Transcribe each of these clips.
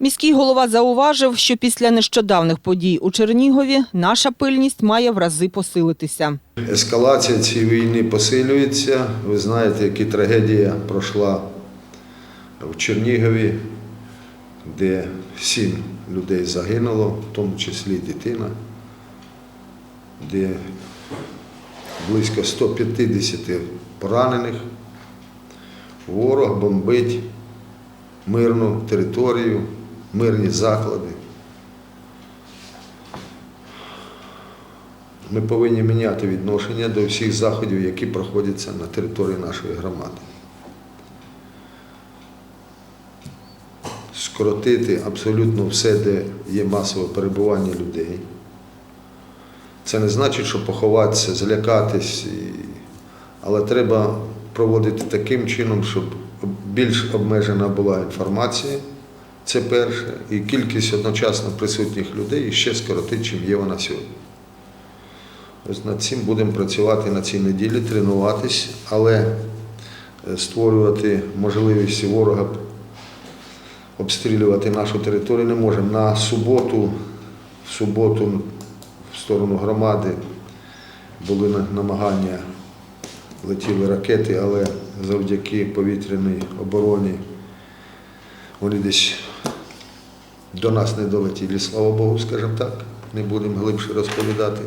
Міський голова зауважив, що після нещодавних подій у Чернігові наша пильність має в рази посилитися. Ескалація цієї війни посилюється. Ви знаєте, яка трагедія пройшла в Чернігові, де сім людей загинуло, в тому числі дитина, де близько 150 поранених. Ворог бомбить мирну територію, мирні заклади. Ми повинні міняти відношення до всіх заходів, які проходяться на території нашої громади. Скоротити абсолютно все, де є масове перебування людей. Це не значить, що поховатися, злякатись, але треба проводити таким чином, щоб більш обмежена була інформація. Це перше, і кількість одночасно присутніх людей ще скоротить, чим є вона сьогодні. Ось над цим будемо працювати на цій неділі, тренуватись, але е, створювати можливість ворога обстрілювати нашу територію не можемо. На суботу, в суботу в сторону громади були намагання, летіли ракети, але завдяки повітряній обороні вони десь до нас не долетіли, слава Богу, скажімо так, не будемо глибше розповідати.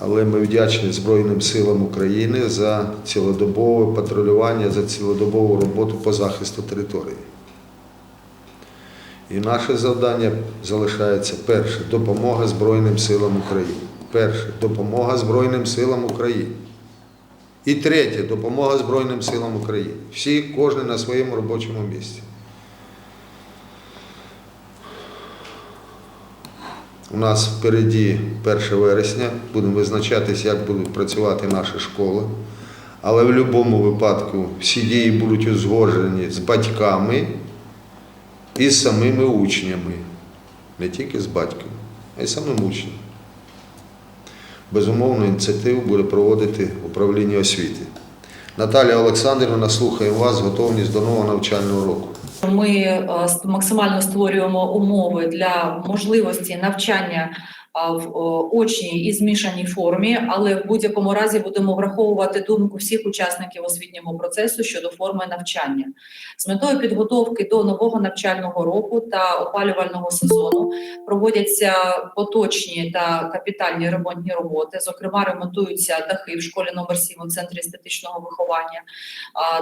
Але ми вдячні Збройним силам України за цілодобове патрулювання, за цілодобову роботу по захисту території. І наше завдання залишається перше допомога Збройним силам України. Перше допомога Збройним силам України. І третє допомога Збройним силам України. Всі, кожен на своєму робочому місці. У нас впереді 1 вересня, будемо визначатись, як будуть працювати наші школи. Але в будь-якому випадку всі дії будуть узгоджені з батьками і з самими учнями. Не тільки з батьком, а й самим учнем. Безумовно, ініціативу буде проводити управління освіти. Наталія Олександрівна, слухаємо вас, готовність до нового навчального року. Ми е, максимально створюємо умови для можливості навчання в очній і змішаній формі, але в будь-якому разі будемо враховувати думку всіх учасників освітнього процесу щодо форми навчання з метою підготовки до нового навчального року та опалювального сезону проводяться поточні та капітальні ремонтні роботи. Зокрема, ремонтуються дахи в школі номер 7 у центрі естетичного виховання.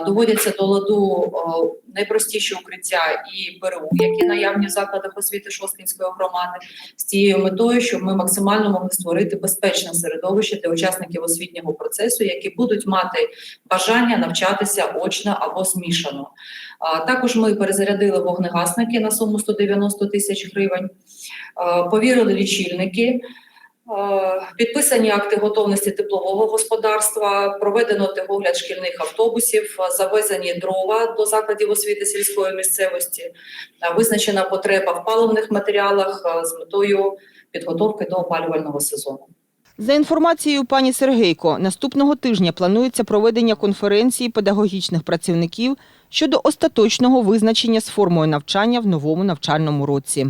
Доводяться до ладу найпростіші укриття і ПРУ, які наявні в закладах освіти Шосткінської громади, з тією метою, щоб ми максимально могли створити безпечне середовище для учасників освітнього процесу, які будуть мати бажання навчатися очно або змішано. Також ми перезарядили вогнегасники на суму 190 тисяч гривень, повірили лічильники. Підписані акти готовності теплового господарства, проведено техогляд шкільних автобусів, завезені дрова до закладів освіти сільської місцевості, визначена потреба в паливних матеріалах з метою підготовки до опалювального сезону. За інформацією пані Сергейко, наступного тижня планується проведення конференції педагогічних працівників щодо остаточного визначення з формою навчання в новому навчальному році.